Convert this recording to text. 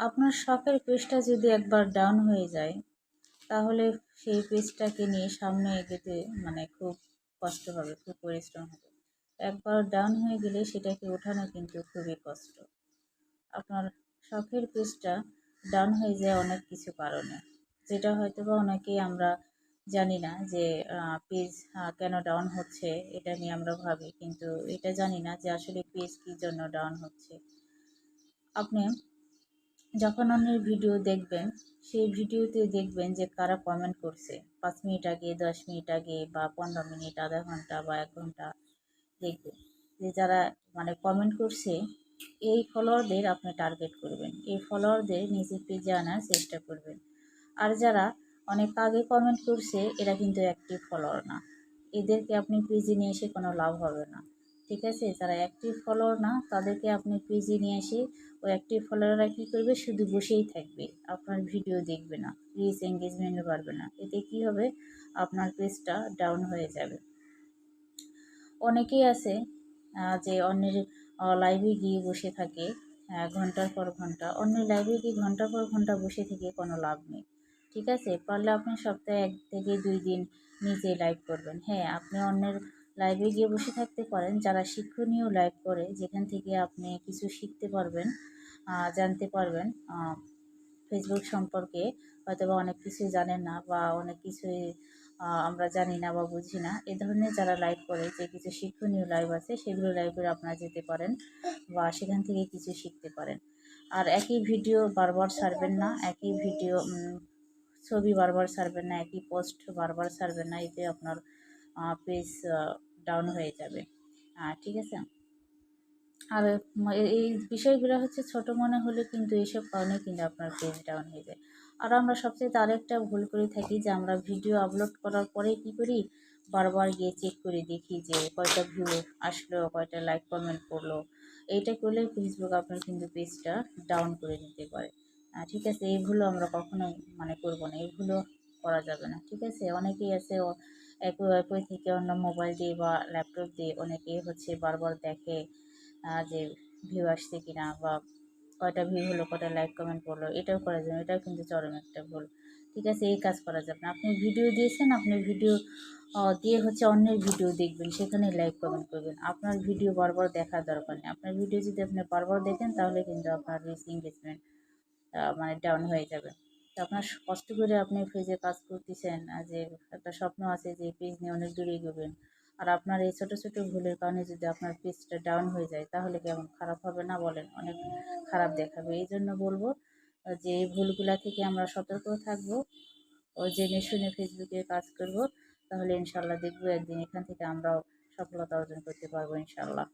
আপনার শখের পেজটা যদি একবার ডাউন হয়ে যায়, তাহলে সেই পেজটাকে নিয়ে সামনে এগোতে মানে খুব কষ্ট হবে, খুব পরিশ্রম হবে। একবার ডাউন হয়ে গেলে সেটাকে ওঠানো কিন্তু খুবই কষ্ট। আপনার শখের পেজটা ডাউন হয়ে যায় অনেক কিছু কারণে। যেটা হয়তো বা অনেকেই আমরা জানি না যে পেজ কেন ডাউন হচ্ছে, এটা নিয়ে আমরা ভাবি। কিন্তু এটা জানি না যে আসলে পেজ কী জন্য ডাউন হচ্ছে। আপনি যখন অন্যের ভিডিও দেখবেন, সেই ভিডিওতে দেখবেন যে কারা কমেন্ট করছে। পাঁচ মিনিট আগে, দশ মিনিট আগে বা পনেরো মিনিট, আধা ঘণ্টা বা এক ঘণ্টা দেখবেন যে যারা মানে কমেন্ট করছে, এই ফলোয়ারদের আপনি টার্গেট করবেন। এই ফলোয়ারদের নিজের পেজে আনার চেষ্টা করবেন। আর যারা অনেক আগে কমেন্ট করছে, এরা কিন্তু অ্যাক্টিভ ফলোয়ার না। এদেরকে আপনি পেজে নিয়ে এসে কোনো লাভ হবে না। ঠিক আছে? যারা অ্যাক্টিভ ফলোয়ার না, তাদেরকে আপনি পেজে নিয়ে এসে ওই অ্যাক্টিভ ফলোয়াররা কী করবে? শুধু বসেই থাকবে। আপনার ভিডিও দেখবে না। রিচ এঙ্গেজমেন্টও পারবে না। এতে কি হবে? আপনার পেজটা ডাউন হয়ে যাবে। অনেকেই আছে যে অন্যের লাইভে গিয়ে বসে থাকে ঘণ্টার পর ঘণ্টা। অন্যের লাইভে গিয়ে ঘণ্টার পর ঘণ্টা বসে থেকে কোনো লাভ নেই। ঠিক আছে? পারলে আপনি সপ্তাহে এক থেকে দুই দিন নিজে লাইভ করবেন। হ্যাঁ আপনি অন্যের লাইভে গিয়ে বসে থাকতে পারেন। যারা শিক্ষণীয় লাইভ করে, যেখান থেকে আপনি কিছু শিখতে পারবেন জানতে পারবেন ফেসবুক সম্পর্কে। হয়তো বা অনেক কিছুই জানেন না বা অনেক কিছুই আমরা জানি না বা বুঝি না। এ ধরনের যারা লাইভ করে, যে কিছু শিক্ষণীয় লাইভ আছে, সেগুলো লাইভে আপনারা যেতে পারেন বা সেখান থেকে কিছু শিখতে পারেন। আর একই ভিডিও বারবার ছাড়বেন না, একই ভিডিও ছবি বারবার ছাড়বেন না, একই পোস্ট বারবার ছাড়বেন না। এতে আপনার পেজ ডাউন হয়ে যাবে। ঠিক আছে? আর এই বিষয়গুলো হচ্ছে ছোট মনে হলে কিন্তু এইসব কারণে কিন্তু আপনার পেজ ডাউন হয়ে যায়। আর আমরা সবচেয়ে আরেকটা ভুল করে থাকি যে আমরা ভিডিও আপলোড করার পরে কি করি? বারবার গিয়ে চেক করে দেখি যে কয়টা ভিউ আসলো, কয়টা লাইক কমেন্ট করল। এইটা করলে ফেসবুক আপনার কিন্তু পেজটা ডাউন করে দিতে পারে। ঠিক আছে, এই আমরা কখনো মানে করব না, এই করা যাবে না। ঠিক আছে? অনেকেই আছে একই একই থেকে অন্য মোবাইল দিয়ে বা ল্যাপটপ দিয়ে অনেকেই হচ্ছে বারবার দেখে যে ভিউ আসছে কিনা বা কয়টা ভিউ হলো, কয়টা লাইক কমেন্ট করল, এটাও করা যাবে এটাও কিন্তু চরম একটা ভুল। ঠিক আছে, এই কাজ করা যাবে না। আপনি ভিডিও দিয়েছেন, আপনি ভিডিও দিয়ে হচ্ছে অন্যের ভিডিও দেখবেন, সেখানে লাইক কমেন্ট করবেন। আপনার ভিডিও বারবার দেখার দরকার নেই। আপনার ভিডিও যদি আপনি বারবার দেখেন, তাহলে কিন্তু আপনার রিচ এঙ্গেজমেন্ট মানে ডাউন হয়ে যাবে। আপনার কষ্ট করে আপনি পেজে কাজ করতেছেন, আর যে একটা স্বপ্ন আছে যে পেজ নিয়ে অনেক দূরে এগোবেন, আর আপনার এই ছোটো ছোটো ভুলের কারণে যদি আপনার পেজটা ডাউন হয়ে যায়, তাহলে কেমন? খারাপ হবে না বলেন? অনেক খারাপ দেখাবে। এই জন্য বলব যে এই ভুলগুলা থেকে আমরা সতর্ক থাকব ও জেনে শুনে ফেসবুকে কাজ করব, তাহলে ইনশাল্লাহ দেখব একদিন এখান থেকে আমরাও সফলতা অর্জন করতে পারব ইনশাল্লাহ।